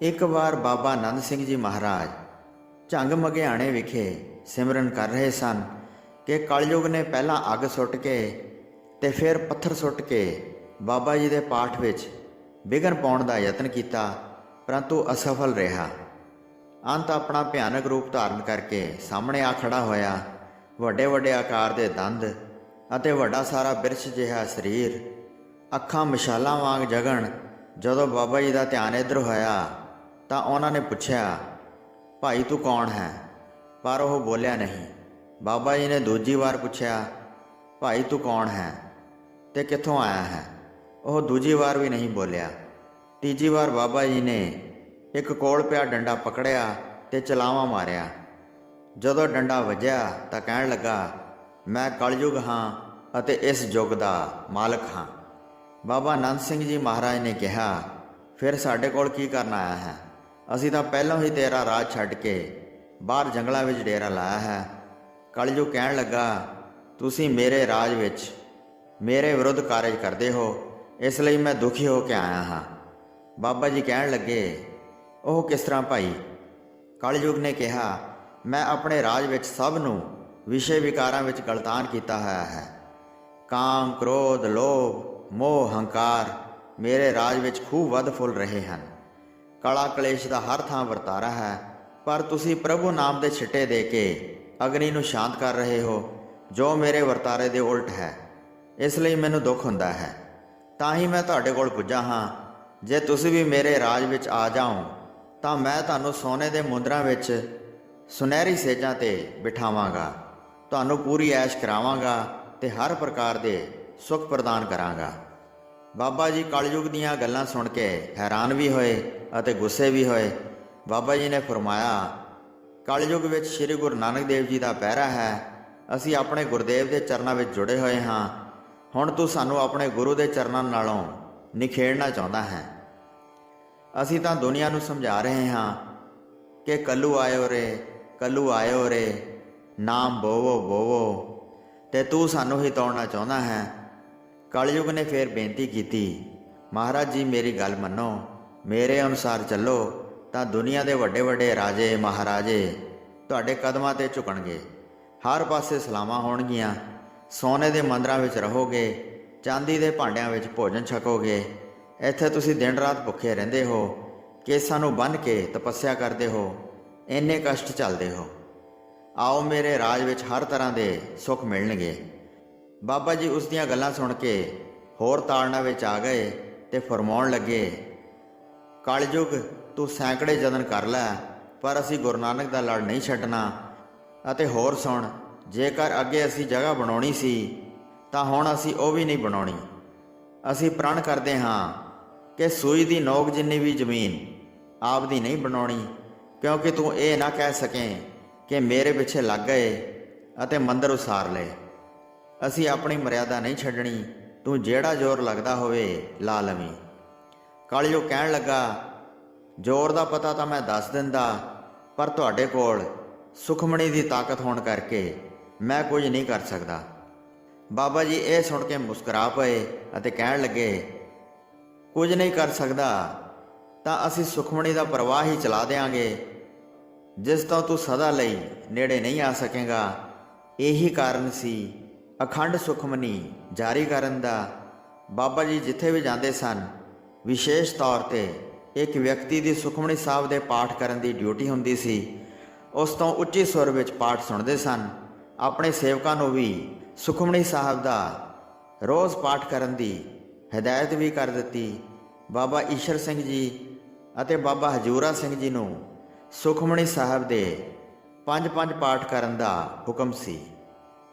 ਇੱਕ ਵਾਰ ਬਾਬਾ ਆਨੰਦ ਸਿੰਘ ਜੀ ਮਹਾਰਾਜ ਝੰਗ ਮਗਿਆਣੇ ਵਿਖੇ ਸਿਮਰਨ ਕਰ ਰਹੇ ਸਨ ਕਿ ਕਲਯੁਗ ਨੇ ਪਹਿਲਾਂ ਅੱਗ ਸੁੱਟ ਕੇ ਤੇ ਫਿਰ ਪੱਥਰ ਸੁੱਟ ਕੇ ਬਾਬਾ ਜੀ ਦੇ ਪਾਠ ਵਿੱਚ ਵਿਘਨ ਪਾਉਣ ਦਾ ਯਤਨ ਕੀਤਾ, ਪਰੰਤੂ ਅਸਫਲ ਰਿਹਾ। ਅੰਤ ਆਪਣਾ ਭਿਆਨਕ ਰੂਪ ਧਾਰਨ ਕਰਕੇ ਸਾਹਮਣੇ ਆ ਖੜਾ ਹੋਇਆ ਵੱਡੇ ਵੱਡੇ ਆਕਾਰ ਦੇ ਦੰਦ ਅਤੇ ਵੱਡਾ ਸਾਰਾ ਬਿਰਛ ਜਿਹਾ ਸਰੀਰ, ਅੱਖਾਂ ਮਸ਼ਾਲਾਂ ਵਾਂਗ ਜਗਣ ਜਦੋਂ ਬਾਬਾ ਜੀ ਦਾ ਧਿਆਨ ਇੱਧਰ ਹੋਇਆ ਤਾਂ ਉਹਨਾਂ ਨੇ ਪੁੱਛਿਆ, ਭਾਈ, ਤੂੰ ਕੌਣ ਹੈ? ਪਰ ਉਹ ਬੋਲਿਆ ਨਹੀਂ। ਬਾਬਾ ਜੀ ਨੇ ਦੂਜੀ ਵਾਰ ਪੁੱਛਿਆ, ਭਾਈ, ਤੂੰ ਕੌਣ ਹੈ ਤੇ ਕਿੱਥੋਂ ਆਇਆ ਹੈ? ਉਹ ਦੂਜੀ ਵਾਰ ਵੀ ਨਹੀਂ ਬੋਲਿਆ। ਤੀਜੀ ਵਾਰ ਬਾਬਾ ਜੀ ਨੇ ਇੱਕ ਕੋਲ ਪਿਆ ਡੰਡਾ ਪਕੜਿਆ ਤੇ ਚਲਾਵਾ ਮਾਰਿਆ। ਜਦੋਂ ਡੰਡਾ ਵੱਜਿਆ ਤਾਂ ਕਹਿਣ ਲੱਗਾ, ਮੈਂ ਕਲਯੁਗ ਹਾਂ ਅਤੇ ਇਸ ਯੁੱਗ ਦਾ ਮਾਲਕ ਹਾਂ। ਬਾਬਾ ਆਨੰਦ ਸਿੰਘ ਜੀ ਮਹਾਰਾਜ ਨੇ ਕਿਹਾ, ਫਿਰ ਸਾਡੇ ਕੋਲ ਕੀ ਕਰਨ ਆਇਆ ਹੈ? ਅਸੀਂ ਤਾਂ ਪਹਿਲਾਂ ਹੀ ਤੇਰਾ ਰਾਜ ਛੱਡ ਕੇ ਬਾਹਰ ਜੰਗਲਾਂ ਵਿੱਚ ਡੇਰਾ ਲਾਇਆ ਹੈ। ਕਲਯੁਗ ਕਹਿਣ ਲੱਗਾ, ਤੁਸੀਂ ਮੇਰੇ ਰਾਜ ਵਿੱਚ ਮੇਰੇ ਵਿਰੁੱਧ ਕਾਰਜ ਕਰਦੇ ਹੋ, ਇਸ ਲਈ ਮੈਂ ਦੁਖੀ ਹੋ ਕੇ ਆਇਆ ਹਾਂ। ਬਾਬਾ ਜੀ ਕਹਿਣ ਲੱਗੇ, ਉਹ ਕਿਸ ਤਰ੍ਹਾਂ ਭਾਈ? ਕਲਯੁਗ ਨੇ ਕਿਹਾ, ਮੈਂ ਆਪਣੇ ਰਾਜ ਵਿੱਚ ਸਭ ਨੂੰ ਵਿਸ਼ੇ ਵਿਕਾਰਾਂ ਵਿੱਚ ਗਲਤਾਨ ਕੀਤਾ ਹੋਇਆ ਹੈ। ਕਾਮ, ਕ੍ਰੋਧ, ਲੋਭ, ਮੋਹ, ਹੰਕਾਰ ਮੇਰੇ ਰਾਜ ਵਿੱਚ ਖੂਬ ਵੱਧ ਫੁੱਲ ਰਹੇ ਹਨ। ਕਲਾ ਕਲੇਸ਼ ਦਾ ਹਰ ਥਾਂ ਵਰਤਾਰਾ ਹੈ, ਪਰ ਤੁਸੀਂ ਪ੍ਰਭੂ ਨਾਮ ਦੇ ਛਿੱਟੇ ਦੇ ਕੇ ਅਗਨੀ ਨੂੰ ਸ਼ਾਂਤ ਕਰ ਰਹੇ ਹੋ, ਜੋ ਮੇਰੇ ਵਰਤਾਰੇ ਦੇ ਉਲਟ ਹੈ। ਇਸ ਲਈ ਮੈਨੂੰ ਦੁੱਖ ਹੁੰਦਾ ਹੈ। ਤਾਂ ਹੀ ਮੈਂ ਤੁਹਾਡੇ ਕੋਲ ਪੁੱਜਾ ਹਾਂ। ਜੇ ਤੁਸੀਂ ਵੀ ਮੇਰੇ ਰਾਜ ਵਿੱਚ ਆ ਜਾਓ, ਤਾਂ ਮੈਂ ਤੁਹਾਨੂੰ ਸੋਨੇ ਦੇ ਮੁੰਦਰਾਂ ਵਿੱਚ ਸੁਨਹਿਰੀ ਸੇਜਾਂ ਤੇ ਬਿਠਾਵਾਂਗਾ। ਤੁਹਾਨੂੰ ਪੂਰੀ ਐਸ਼ ਕਰਾਵਾਂਗਾ ਤੇ ਹਰ ਪ੍ਰਕਾਰ ਦੇ ਸੁੱਖ ਪ੍ਰਦਾਨ ਕਰਾਂਗਾ। ਬਾਬਾ ਜੀ ਕਲਯੁਗ ਦੀਆਂ ਗੱਲਾਂ ਸੁਣ ਕੇ ਹੈਰਾਨ ਵੀ ਹੋਏ ਅਤੇ ਗੁੱਸੇ ਵੀ ਹੋਏ। ਬਾਬਾ ਜੀ ਨੇ ਫਰਮਾਇਆ, ਕਲਯੁਗ ਵਿੱਚ ਸ੍ਰੀ ਗੁਰੂ ਨਾਨਕ ਦੇਵ ਜੀ ਦਾ ਪਹਿਰਾ ਹੈ। ਅਸੀਂ ਆਪਣੇ ਗੁਰਦੇਵ ਦੇ ਚਰਨਾਂ ਵਿੱਚ ਜੁੜੇ ਹੋਏ ਹਾਂ। ਹੁਣ ਤੂੰ ਸਾਨੂੰ ਆਪਣੇ ਗੁਰੂ ਦੇ ਚਰਨਾਂ ਨਾਲੋਂ ਨਿਖੇੜਨਾ ਚਾਹੁੰਦਾ ਹੈ। ਅਸੀਂ ਤਾਂ ਦੁਨੀਆ ਨੂੰ ਸਮਝਾ ਰਹੇ ਹਾਂ ਕਿ ਕੱਲੂ ਆਇਓ ਰੇ, ਕੱਲੂ ਆਇਓ ਰੇ, ਨਾਮ ਬੋਵੋ ਬੋਵੋ। ਤੇ ਤੂੰ ਸਾਨੂੰ ਹੀ ਤੋੜਨਾ ਚਾਹੁੰਦਾ ਹੈ। ਕਲਯੁਗ ਨੇ ਫੇਰ ਬੇਨਤੀ ਕੀਤੀ, ਮਹਾਰਾਜ ਜੀ ਮੇਰੀ ਗੱਲ ਮੰਨੋ, ਮੇਰੇ ਅਨੁਸਾਰ ਚੱਲੋ, ਤਾਂ ਦੁਨੀਆ ਦੇ ਵੱਡੇ ਵੱਡੇ ਰਾਜੇ, ਮਹਾਰਾਜੇ ਤੁਹਾਡੇ ਕਦਮਾਂ ਤੇ ਝੁਕਣਗੇ। ਹਰ ਪਾਸੇ ਸਲਾਮਾਂ ਹੋਣਗੀਆਂ, ਸੋਨੇ ਦੇ ਮੰਦਰਾਂ ਵਿੱਚ ਰਹੋਗੇ, ਚਾਂਦੀ ਦੇ ਭਾਂਡਿਆਂ ਵਿੱਚ ਭੋਜਨ ਛਕੋਗੇ, ਇੱਥੇ ਤੁਸੀਂ ਦਿਨ ਰਾਤ ਭੁੱਖੇ ਰਹਿੰਦੇ ਹੋ, ਕੇਸਾਂ ਨੂੰ ਬੰਨ੍ਹ ਕੇ ਤਪੱਸਿਆ ਕਰਦੇ ਹੋ, ਇੰਨੇ ਕਸ਼ਟ ਚੱਲਦੇ ਹੋ। ਆਓ ਮੇਰੇ ਰਾਜ ਵਿੱਚ ਹਰ ਤਰ੍ਹਾਂ ਦੇ ਸੁੱਖ ਮਿਲਣਗੇ। ਬਾਬਾ ਜੀ ਉਸ ਦੀਆਂ ਗੱਲਾਂ ਸੁਣ ਕੇ ਹੋਰ ਤਾੜਨਾ ਵਿੱਚ ਆ ਗਏ ਤੇ ਫਰਮਾਉਣ ਲੱਗੇ ਕਲਯੁਗ ਤੂੰ ਸੈਂਕੜੇ ਯਤਨ ਕਰ ਲੈ, ਪਰ ਅਸੀਂ ਗੁਰੂ ਨਾਨਕ ਦਾ ਲੜ ਨਹੀਂ ਛੱਡਣਾ। ਅਤੇ ਹੋਰ ਸੁਣ, ਜੇਕਰ ਅੱਗੇ ਅਸੀਂ ਜਗ੍ਹਾ ਬਣਾਉਣੀ ਸੀ, ਤਾਂ ਹੁਣ ਅਸੀਂ ਉਹ ਵੀ ਨਹੀਂ ਬਣਾਉਣੀ। ਅਸੀਂ ਪ੍ਰਣ ਕਰਦੇ ਹਾਂ ਕਿ ਸੂਈ ਦੀ ਨੋਕ ਜਿੰਨੀ ਵੀ ਜ਼ਮੀਨ ਆਪ ਦੀ ਨਹੀਂ ਬਣਾਉਣੀ, ਕਿਉਂਕਿ ਤੂੰ ਇਹ ਨਾ ਕਹਿ ਸਕੇ ਕਿ ਮੇਰੇ ਪਿੱਛੇ ਲੱਗ ਗਏ ਅਤੇ ਮੰਦਰ ਉਸਾਰ ਲਏ। ਅਸੀਂ ਆਪਣੀ ਮਰਿਆਦਾ ਨਹੀਂ ਛੱਡਣੀ, ਤੂੰ ਜਿਹੜਾ ਜ਼ੋਰ ਲੱਗਦਾ ਹੋਵੇ ਲਾ ਲਵੀਂ। ਕਾਲੀਓ ਕਹਿਣ ਲੱਗਾ, ਜ਼ੋਰ ਦਾ ਪਤਾ ਤਾਂ ਮੈਂ ਦੱਸ ਦਿੰਦਾ, ਪਰ ਤੁਹਾਡੇ ਕੋਲ ਸੁਖਮਣੀ ਦੀ ਤਾਕਤ ਹੋਣ ਕਰਕੇ ਮੈਂ ਕੁਝ ਨਹੀਂ ਕਰ ਸਕਦਾ। ਬਾਬਾ ਜੀ ਇਹ ਸੁਣ ਕੇ ਮੁਸਕਰਾ ਪਏ ਅਤੇ ਕਹਿਣ ਲੱਗੇ, ਕੁਝ ਨਹੀਂ ਕਰ ਸਕਦਾ, ਤਾਂ ਅਸੀਂ ਸੁਖਮਣੀ ਦਾ ਪ੍ਰਵਾਹ ਹੀ ਚਲਾ ਦੇਾਂਗੇ ਜਿਸ ਤੋਂ ਤੂੰ ਸਦਾ ਲਈ ਨੇੜੇ ਨਹੀਂ ਆ ਸਕੇਗਾ, ਇਹੀ ਕਾਰਨ ਸੀ ਅਖੰਡ ਸੁਖਮਨੀ ਜਾਰੀ ਕਰਨ ਦਾ ਬਾਬਾ ਜੀ ਜਿੱਥੇ ਵੀ ਜਾਂਦੇ ਸਨ, ਵਿਸ਼ੇਸ਼ ਤੌਰ ਤੇ ਇੱਕ ਵਿਅਕਤੀ ਦੀ ਸੁਖਮਨੀ ਸਾਹਿਬ ਦੇ ਪਾਠ ਕਰਨ ਦੀ ਡਿਊਟੀ ਹੁੰਦੀ ਸੀ, ਉਸ ਤੋਂ ਉੱਚੀ ਸੁਰ ਵਿੱਚ ਪਾਠ ਸੁਣਦੇ ਸਨ। ਆਪਣੇ ਸੇਵਕਾਂ ਨੂੰ ਵੀ ਸੁਖਮਨੀ ਸਾਹਿਬ ਦਾ ਰੋਜ਼ ਪਾਠ ਕਰਨ ਦੀ ਹਦਾਇਤ ਵੀ ਕਰ ਦਿੱਤੀ। ਬਾਬਾ ਈਸ਼ਰ ਸਿੰਘ ਜੀ ਅਤੇ ਬਾਬਾ ਹਜੂਰਾ ਸਿੰਘ ਜੀ ਨੂੰ ਸੁਖਮਣੀ ਸਾਹਿਬ ਦੇ ਪੰਜ ਪੰਜ ਪਾਠ ਕਰਨ ਦਾ ਹੁਕਮ ਸੀ।